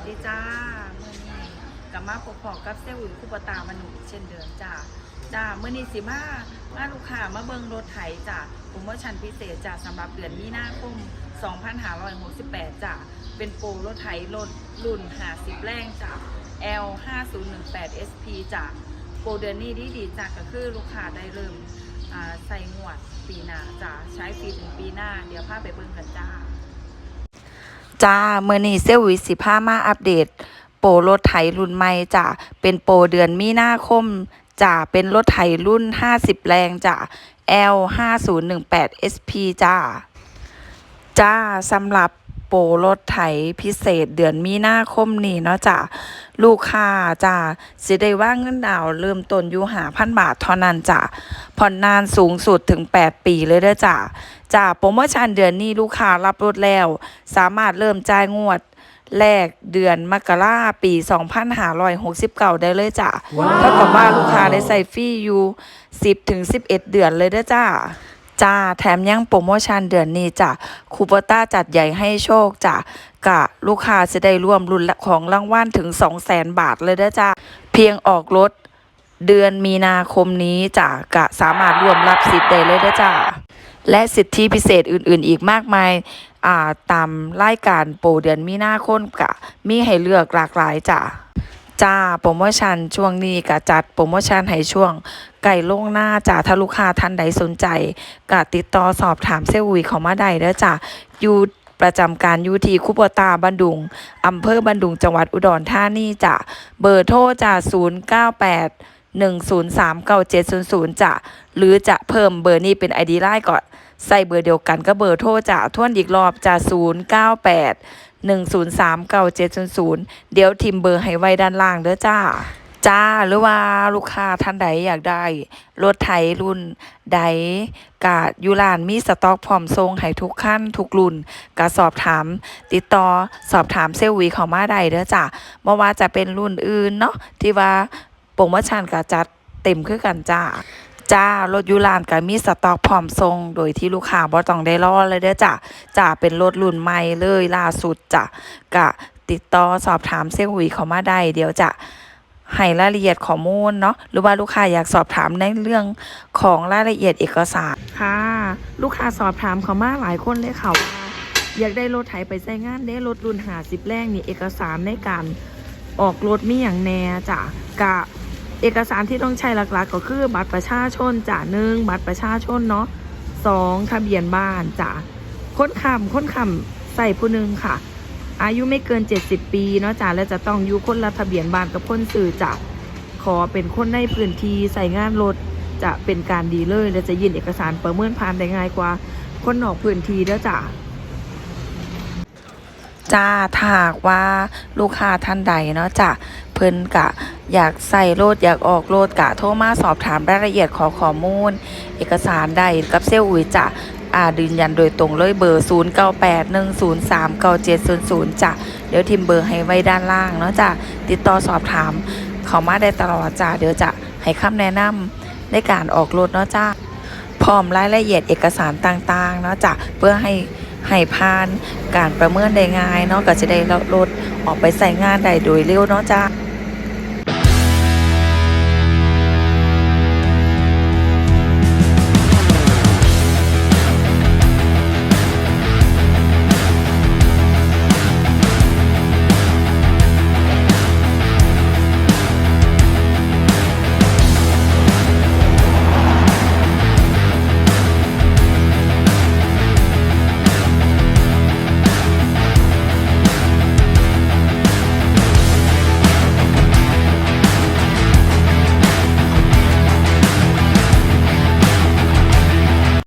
สดีจ้าเมื่อนี้กลับมาพบพอกับเซลล์คุปตามนุษย์เช่นเดิมจ้าจ้าเมื่อนี้สิมามาลูกค้ามาเบิงรถไถจ้าโปรโมชั่นพิเศษจ้าสำหรับเดือนมีนาคม 2568จ้าเป็นโปรรถไถรถรุ่น 50 แรงจ้า L 5018 SP จ้าโปรเดือนนี้ดีดีจ้าก็คือลูกค้าได้เริ่มใส่งวดปีหน้าจ้าใช้ฟรีถึงปีหน้า เดี๋ยวพาไปเบิงกันจ้า จ้าเมื่อนี้เซลวิสิพามาอัปเดต โปรรถไถรุ่นใหม่จ้ะเป็นโปรเดือนมีนาคมจ้ะเป็นรถไถรุ่น 50 แรงจ้ะ L 5018 SP จ้าจ้าสำหรับ โปรรถไถพิเศษเดือนมีนาคมนี้เนาะจ้ะลูกค้าจ้าสิได้ว่างเงินดาวน์เริ่มต้นอยู่หาพันบาทเท่านั้นจ้ะผ่อนนานสูงสุดถึง 8 ปีเลยเด้อจ้ะจ้าโปรโมชั่นเดือนนี้ลูกค้ารับรถแล้ว สามารถเริ่มจ่ายงวดแรกเดือนมกราปี 2569 ได้เลยจ้ะเท่ากับว่าลูกค้าได้ใส่ฟรีอยู่ 10ถึง11 เดือนเลยเด้อจ้า จ้า แถมยังโปรโมชั่นเดือนนี้จ้ะคูเปต้าจัดใหญ่ให้โชคจ้ะกะลูกค้าจะได้ร่วมรุ่นของรางวัลถึง 200,000บาทเลยเด้อจ้าเพียงออกรถเดือนมีนาคมนี้จ้ะกะสามารถร่วมรับสิทธิ์ได้เลยเด้อจ้าและสิทธิพิเศษอื่นๆ อีกมากมายอ่าตามรายการโปรเดือนมีนาคมกะมีให้เลือกหลากหลายจ้ะ จ้าโปรโมชั่นช่วงนี้กะจัดโปรโมชั่นให้ช่วง ไก่ล่งหน้าจ้าถ้าลูกค้าท่านใดสนใจกะติดต่อสอบถามเซลล์อุยเขามาได้เด้อจ้ะอยู่ประจำการยูทีคุปตาบันดุงอำเภอบันดุงจังหวัดอุดรธานีจ้ะเบอร์โทรจ้ะ098 1039700จ้ะหรือจะเพิ่มเบอร์นี้เป็น ID ไลน์ก็ใส่เบอร์เดียวกันก็เบอร์โทรจ้ะทวนอีกรอบจ้ะ098 1039700 เดี๋ยวทิมเบอร์ให้ไว้ด้านล่างเด้อจ้า จ้าหรือว่าลูกค้าท่านใดอยากได้ รถไถรุ่นใดกะอยูรานมีสต็อกพร้อมส่งให้ทุกขั้นทุกรุ่นกะสอบถาม ติดต่อสอบถามเซลล์วีเขามาได้เด้อจ้าบ่อว่าจะเป็นรุ่นอื่นเนาะที่ว่าโปรโมชั่นกะจัดเต็มคือกันจ้า จ้ารถยูรานก็มีสต็อกพร้อมส่งโดยที่ลูกค้าบ่ต้องได้รอเลยเด้อจ้ะจ้าเป็นรถรุ่นใหม่เลยล่าสุดจ้ะกะติดต่อสอบถามเซลล์วีเขามาได้เดี๋ยวจะให้รายละเอียดข้อมูลเนาะหรือว่าลูกค้าอยากสอบถามในเรื่องของรายละเอียดเอกสารค่ะ ลูกค้าสอบถามเขามาหลายคนเลยค่ะว่าอยากได้รถไถไปใช้งานได้รถรุ่นหาสิบแรงนี่เอกสารในการออกรถมีอย่างแน่จ้ะกะ เอกสารที่ต้องใช้หลักๆ ก็คือบัตรประชาชนจ้ะหนึ่งบัตรประชาชนเนาะสองทะเบียนบ้านจ้ะคนคำค้นคำใส่ผู้หนึ่งค่ะ อายุไม่เกิน 70 ปีเนาะจ้ะและจะต้องอยู่คนละทะเบียนบ้านกับคนสื่อจ้ะขอเป็นคนในพื้นที่ใส่งานรถจะเป็นการดีเลยและจะยื่นเอกสารประเมินผ่านได้ง่ายกว่า คนนอกพื้นที่เด้อจ้ะจ้าถากว่าลูกค้าท่านใดเนาะจ้ะ พิ่นกะ อยากใส่โลดอยากออกโลดกะโทรมาสอบถามรายละเอียดขอข้อมูล เอกสารได้กับเซลล์อุ๋ยจะอ่ายืนยันโดยตรงเลยเบอร์ 0981039700จ้ะเดี๋ยวทิมเบอร์ให้ไว้ด้านล่างเนาะจ้ะติดต่อสอบถาม เขามาได้ตลอดจ้ะเดี๋ยวจะให้คำแนะนำในการออกรถเนาะจ้ะพร้อมรายละเอียดเอกสารต่างๆเนาะจ้ะเพื่อให้ให้ผ่านการประเมินได้ง่ายเนาะก็จะได้ลดออกไปใส่งานได้โดยเร็วเนาะจ้ะ